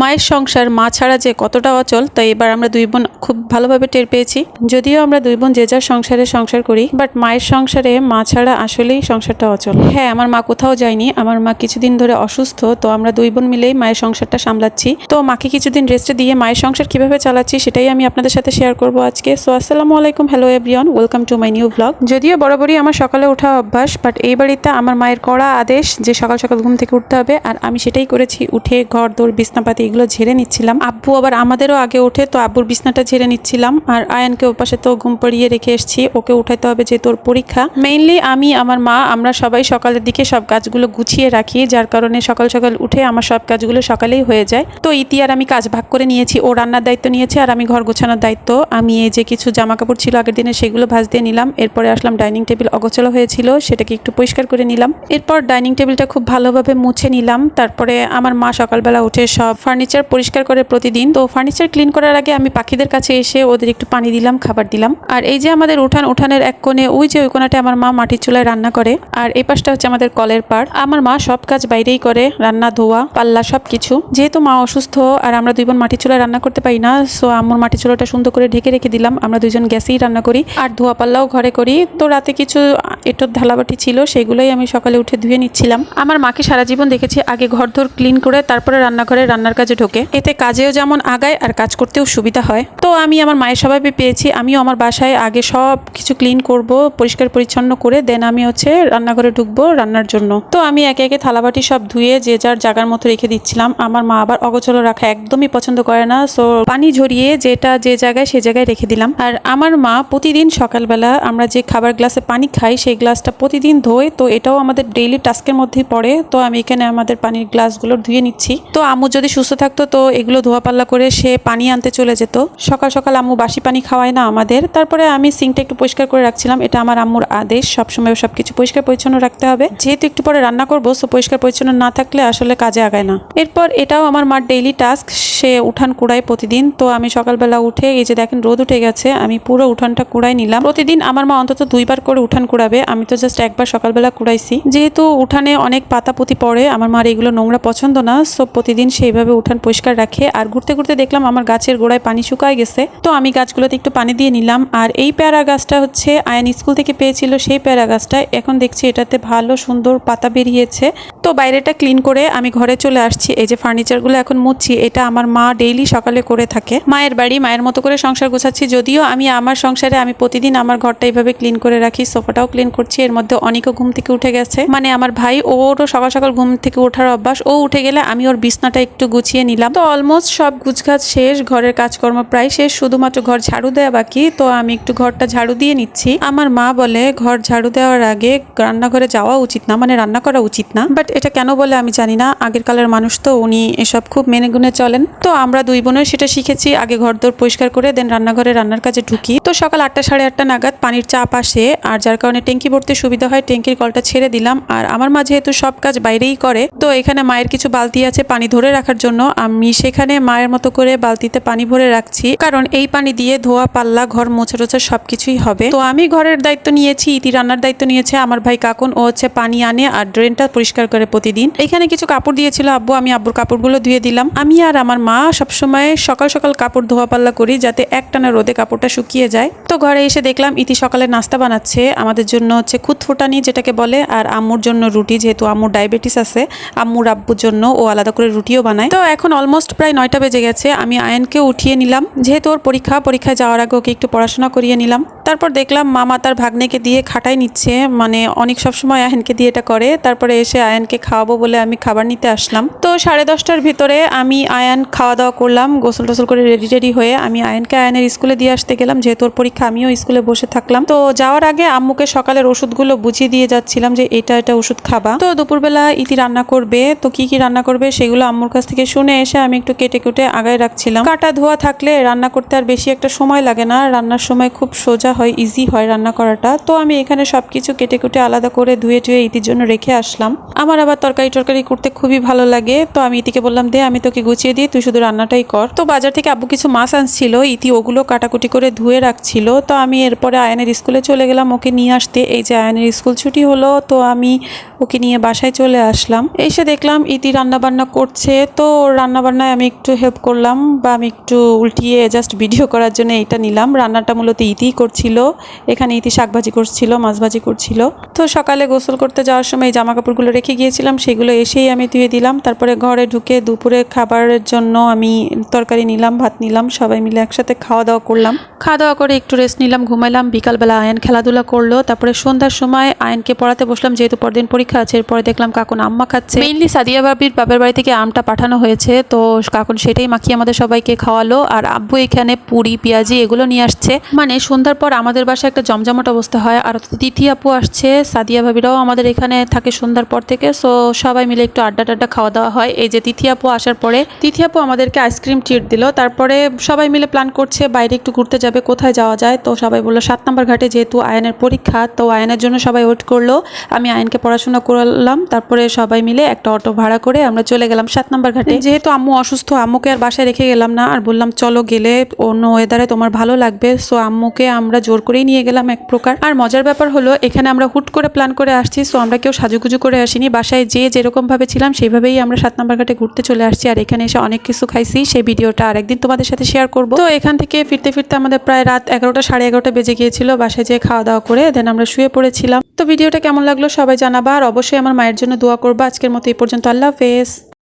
মায়ের সংসার, মা ছাড়া যে কতটা অচল, তাই এবার আমরা দুই বোন খুব ভালোভাবে টের পেয়েছি। যদিও আমরা দুই বোন যে যার সংসারে সংসার করি বাট মায়ের সংসারে মা ছাড়া আসলেই সংসারটা অচল। হ্যাঁ আমার মা কোথাও যায়নি, আমার মা কিছুদিন ধরে অসুস্থ, তো আমরা দুই বোন মিলেই মায়ের সংসারটা সামলাচ্ছি। তো মাকে কিছুদিন রেস্টে দিয়ে মায়ের সংসার কীভাবে চালাচ্ছি, সেটাই আমি আপনাদের সাথে শেয়ার করব আজকে। সো আসসালামু আলাইকুম hello everyone welcome to my new blog যদিও বরাবরই আমার সকালে ওঠা অভ্যাস বাট এই বাড়িতে আমার মায়ের কড়া আদেশ যে সকাল সকাল ঘুম থেকে উঠতে হবে, আর আমি সেটাই করেছি, উঠে ঘর দৌড় বিছনাপাতি এগুলো ঝেড়ে নিচ্ছিলাম। আব্বু আবার আমাদেরও আগে ওঠে, তো আব্বুর বিছনাটা ঝেড়ে নিচ্ছিলাম। আর আয়ানকে ওপাশে তো ঘুম পাড়িয়ে রেখে এসেছি, ওকে উঠাইতে হবে যে তোর পরীক্ষা। মেইনলি আমি, আমার মা, আমরা সবাই সকালের দিকে সব কাজগুলো গুছিয়ে রাখি, যার কারণে সকাল সকাল উঠে আমার সব কাজগুলো সকালেই হয়ে যায়। তো ইতি আর আমি কাজ ভাগ করে নিয়েছি, ও রান্নার দায়িত্ব নিয়েছে আর আমি ঘর গোছানোর দায়িত্ব। আমি এই যে কিছু জামা কাপড় ছিল আগের দিনে সেগুলো ভাঁজ দিয়ে নিলাম, এরপরে আসলাম ডাইনিং টেবিল অগোছালো হয়েছিল, সেটাকে একটু পরিষ্কার করে নিলাম। এরপর ডাইনিং টেবিলটা খুব ভালোভাবে মুছে নিলাম, তারপরে আমার মা সকালবেলা উঠে সব ফার্নিচার পরিষ্কার করে প্রতিদিন। তো ফার্নিচার ক্লিন করার আগে আমি পাখিদের কাছে এসে ওদের একটু পানি দিলাম, খাবার দিলাম। আর এই যে আমাদের উঠান, উঠানের এক কোণে ওই যে ওই কোণাটা আমার মা মাটির চুলায় রান্না করে। আর এই পাশটা হচ্ছে আমাদের কলের পাড়। আমার মা সব কাজ বাইরেই করে, রান্না, ধোয়া, পাল্লা সব কিছু যেহেতু মা অসুস্থ আর আমরা দুই বোন মাটির চুলায় রান্না করতে পারি না, সো আমার মাটির চুলাটা সুন্দর করে ঢেকে রেখে দিলাম। আমরা দুজন গ্যাসেই রান্না করি। আর ধোয়া পাল্লাও ঘরে করি। তো রাতে কিছু এটোর ঢালাবাটি ছিল, সেগুলোই আমি সকালে উঠে ধুয়ে নিচ্ছিলাম। আমার মাকে সারা জীবন দেখেছি আগে ঘর ধর ক্লিন করে, তারপরে রান্নাঘরে রান্নার কাজে ঢোকে। এতে কাজেও যেমন আগায় আর কাজ করতেও সুবিধা হয়। তো আমি আমার মায়ের স্বভাবে পেয়েছি। আমিও আমার বাসায় আগে সব কিছু ক্লিন করব, পরিষ্কার পরিচ্ছন্ন করে, দেন আমি হচ্ছে রান্নাঘরে ঢুকবো রান্নার জন্য। তো আমি একে একে থালাবাটি সব ধুয়ে যে যার জায়গার মতো রেখে দিচ্ছিলাম। আমার মা আবার অগোছলো রাখা একদমই পছন্দ করে না। সো পানি ঝরিয়ে যেটা যে জায়গায় সে জায়গায় রেখে দিলাম। আর আমার মা প্রতিদিন সকালবেলা আমরা যে খাবার গ্লাসে পানি খাই, সেই গ্লাসটা প্রতিদিন ধোয়। তো এটাও আমাদের ডেইলি টাস্কের মধ্যেই পড়ে। তো আমি এখানে আমাদের পানির গ্লাসগুলো ধুয়ে নিচ্ছি। তো আম্মু যদি সুস্থ থাকতো তো এগুলো ধোয়া পাল্লা করে সে পানি আনতে চলে যেত। সকাল সকাল আম্মু বাসি পানি খাওয়ায় না আমাদের। তারপরে আমি সিঙ্কটা একটু পরিষ্কার করে রাখছিলাম। এটা আমার আম্মুর আদেশ। সবসময় সব কিছু পরিষ্কার পরিচ্ছন্ন রাখতে হবে। যেহেতু একটু পরে রান্না করব সো পরিষ্কার পরিচ্ছন্ন না থাকলে আসলে কাজে আগায় না। এরপর এটাও আমার মার ডেইলি টাস্ক সে উঠান কুড়ায় প্রতিদিন। তো আমি সকালবেলা উঠে, এই যে দেখেন রোদ উঠে গেছে, আমি পুরো উঠানটা কুড়াই নিলাম। প্রতিদিন আমার মা অন্তত দুইবার করে উঠান কুড়াবে। আমি তো জাস্ট একবার সকালবেলা কুড়াইছি। যেহেতু উঠানে অনেক পাতা পুঁতি পড়ে, আমার মার এগুলো নোংরা পছন্দ না সো প্রতিদিন সেইভাবে উঠান পরিষ্কার রাখে। আর ঘুরতে ঘুরতে দেখলাম আমার গাছের গোড়ায় পানি শুকায় গেছে। তো আমি গাছগুলোতে একটু পানি দিয়ে নিলাম। আর এই পেয়ারা গাছটা হচ্ছে আয়ন স্কুল থেকে পেয়েছিল সেই পেয়ারা গাছটা। এখন দেখছি এটাতে ভালো সুন্দর পাতা বেরিয়েছে। তো বাইরেটা ক্লিন করে আমি ঘরে চলে আসছি। এই যে ফার্নিচারগুলো এখন মুছছি এটা আমার মা ডেইলি সকালে করে থাকে। মায়ের বাড়ি, মায়ের মতো করে সংসার গোছাচ্ছি। যদিও আমি আমার সংসারে আমি প্রতিদিন আমার ঘরটা এইভাবে ক্লিন করে রাখি, সোফাটাও ক্লিন করছি। এর মধ্যে অনেকও ঘুম থেকে উঠে গেছে। মানে আমার ভাই ওরও সকাল সকাল ঘুম থেকে ওঠার অভ্যাস। ও উঠে গেলে আমি ওর বিছনাটা একটু গুছিয়ে নিলাম। তো অলমোস্ট সব গুছগাছ শেষ, ঘরের কাজকর্ম প্রায় শেষ, শুধুমাত্র ঘর ঝাড়ু দেওয়া বাকি। তো আমি একটু ঘরটা ঝাড়ু দিয়ে নিচ্ছি। আমার মা বলে, ঘর ঝাড়ু দেওয়ার আগে রান্নাঘরে যাওয়া উচিত না। মানে রান্না করা উচিত না। বাট এটা কেন বলে আমি জানি না। আগের কালের মানুষ তো, উনি এসব খুব মেনে গুনে চলেন। তো আমরা দুই বোনের সেটা শিখেছি। আগে ঘর দোর পরিষ্কার করে দেন রান্নাঘরে রান্নার কাজে ঢুকি। তো সকাল আটটা সাড়ে আটটা নাগাদ পানির চাপ আসে, আর যার কারণে ট্যাঙ্কি ভরতে সুবিধা হয়, ট্যাঙ্কির কলটা ছেড়ে দিলাম। আর আমার মা যেহেতু সব কাজ বাইরেই করে, তো এখানে মায়ের কিছু বালতি আছে পানি ধরে রাখার জন্য। আমি সেখানে মায়ের মতো করে বালতিতে পানি ভরে রাখছি। কারণ এই পানি দিয়ে ধোয়া, পাল্লা, ঘর মোছা টোছা সবকিছুই হবে। তো আমি ঘরের দায়িত্ব নিয়েছি, ইতি রান্নার দায়িত্ব নিয়েছে আমার ভাই কাকুন। ও হচ্ছে পানি আনে আর ড্রেনটা পরিষ্কার করে প্রতিদিন। এখানে কিছু কাপড় দিয়েছিল, আব্বু, আমি আব্বুর কাপড়গুলো ধুয়ে দিলাম। আমি আর আমার মা সবসময় সকাল সকাল কাপড় ধোয়া, পাল্লা করি যাতে একটানা রোদে কাপড়টা শুকিয়ে যায়। তো ঘরে এসে দেখলাম ইতি সকালে নাস্তা বানাচ্ছে। আমাদের জন্য হচ্ছে খুঁতফুটানি যেটাকে বলে, আর আম্মুর জন্য রুটি, যেহেতু আম্মুর ডায়াবেটিস আছে, আম্মুর আব্বুর জন্য ও আলাদা করে রুটিও বানায়। তো এখন অলমোস্ট প্রায় নয়টা বেজে গেছে। আমি আয়নকে উঠিয়ে নিলাম। যেহেতু ওর পরীক্ষা, পরীক্ষায় যাওয়ার আগে ওকে একটু পড়াশোনা করিয়ে নিলাম। তারপর দেখলাম মামা তার ভাগ্নেকে দিয়ে খাটাই নিচ্ছে। মানে অনেক সবসময় আয়নকে দিয়ে এটা করে। তারপরে এসে আয়নকে খাওয়াবো বলে আমি খাবার নিতে আসলাম। তো সাড়ে দশটার ভিতরে আমি আয়ান খাওয়া দাওয়া করলাম, গোসল টোসল করে রেডি রেডি হয়ে আমি আয়নকে আয়নের স্কুলে দিয়ে আসতে গেলাম। যেহেতু ওর পরীক্ষা, আমিও স্কুলে বসে থাকলাম। তো যাওয়ার আগে আম্মুকে সকালের ওষুধগুলো বুঝিয়ে দিয়ে যাচ্ছিলাম যে এটা এটা ওষুধ খাবা। তো দুপুরবেলা ইতি রান্না করবে। তো কি কি রান্না করবে সেগুলো আম্মুর কাছ থেকে শুনে এসে আমি একটু কেটে কুটে আগায় রাখছিলাম। কাটা ধোয়া থাকলে রান্না করতে আর বেশি একটা সময় লাগে না। রান্নার সময় খুব সোজা হয় ইজি হয় রান্না করাটা। তো আমি এখানে সব কিছু কেটে কুটে আলাদা করে ধুয়ে টুয়ে ইতির জন্য রেখে আসলাম। আমার আবার তরকারি টরকারি করতে খুবই ভালো লাগে। তো আমি ইতিকে বললাম, দে, আমি তোকে গুছিয়ে দিই, তুই শুধু রান্নাটাই কর। তো বাজার থেকে আব্বু কিছু মাছ আনছিল, ইতি ওগুলো কাটাকুটি করে ধুয়ে রাখছিল। তো আমি এরপরে আয়নের স্কুলে চলে গেলাম ওকে নিয়ে আসতে। এই যে আয়নের স্কুল ছুটি হলো, তো আমি ওকে নিয়ে বাসায় চলে আসলাম। এসে দেখলাম ইতি রান্না বান্না করছে। তো ওর রান্নাবান্নায় আমি একটু হেল্প করলাম বা আমি একটু উল্টিয়ে জাস্ট ভিডিও করার জন্য এটা নিলাম। রান্নাটা মূলত ইতিই করছিল। এখানে ইতি শাকভাজি করছিল, মাছ ভাজি করছিল। তো সকালে গোসল করতে যাওয়ার সময় এই জামা কাপড়গুলো রেখে গিয়েছিলাম, সেগুলো এসেই আমি ধুয়ে দিলাম। তারপরে ঘরে ঢুকে দুপুরে খাবারের জন্য আমি তরকারি নিলাম, ভাত নিলাম, সবাই মিলে একসাথে খাওয়া দাওয়া করলাম। খাওয়া দাওয়া করে একটু রেস্ট নিলাম, ঘুমাইলাম। বিকালবেলা আয়ন খেলাধুলা করল। তারপরে সন্ধ্যার সময় আয়নকে পড়াতে বসলাম, যেহেতু পরদিন পরীক্ষা আছে, এরপরে দেখলাম কাকুন আম্মা খাচ্ছে। মেইনলি সাদিয়া বাবির বাপের বাড়ি থেকে আমটা পাঠানো হয়েছে। তো কাকুন সেটাই মাখিয়ে আমাদের সবাইকে খাওয়ালো। আর আব্বু এখানে পুরি, পেঁয়াজি এগুলো নিয়ে আসছে। মানে সন্ধ্যার পর আমাদের বাসায় একটা জমজমাট অবস্থা হয়। আর তিথি আপু আসছে, সাদিয়া ভাবিরাও আমাদের এখানে থাকে সন্ধ্যার পর থেকে। সো সবাই মিলে একটু আড্ডা টাড্ডা খাওয়া দাওয়া হয়। এই যে তিথি আপু আসার পরে তিথি আপু আমাদেরকে আইসক্রিম ট্রিট দিল। তারপরে সবাই মিলে প্ল্যান করছে বাইরে একটু ঘুরতে যাবে, কোথায় যাওয়া যায়? তো সবাই বলল, সাত নম্বর ঘাটে যেহেতু আয়নের পরীক্ষা, তো আয়নের জন্য সবাই ওয়েট করল। আমি আয়নকে পড়াশোনা করলাম। তারপরে সবাই মিলে একটা অটো ভাড়া করে আমরা চলে গেলাম সাত নম্বর ঘাটে। যেহেতু আম্মু অসুস্থ, আম্মুকে আর বাসায় রেখে গেলাম না। আর বললাম, চলো গেলে অন্য ওয়েদারে তোমার ভালো লাগবে। সো আম্মুকে আমরা জোর করেই নিয়ে গেলাম এক প্রকার। আর মজার ব্যাপার হলো, এখানে আমরা হুট করে প্ল্যান করে আসছি। সো আমরা কেউ সাজুগুজু করে আসিনি। বাসায় যে যেরকম ভাবে ছিলাম, সেইভাবেই আমরা সাত নম্বর ঘাটে ঘুরতে চলে আসছি। আর এখানে এসে অনেক কিছু খাইছি। সেই ভিডিওটা আরেকদিন তোমাদের সাথে শেয়ার করব। তো এখান থেকে ফিরতে ফিরতে আমাদের প্রায় রাত এগারোটা, সাড়ে এগারোটা বেজে গিয়েছিল। বাসায় যেয়ে খাওয়া দাওয়া করে দেন আমরা শুয়ে পড়েছিলাম। তো ভিডিওটা কেমন লাগল সবাই জানাবা। আর অবশ্যই আমার মায়ের জন্য দোয়া করবা। আজকের মতো এই পর্যন্ত। আল্লাহ হাফেজ।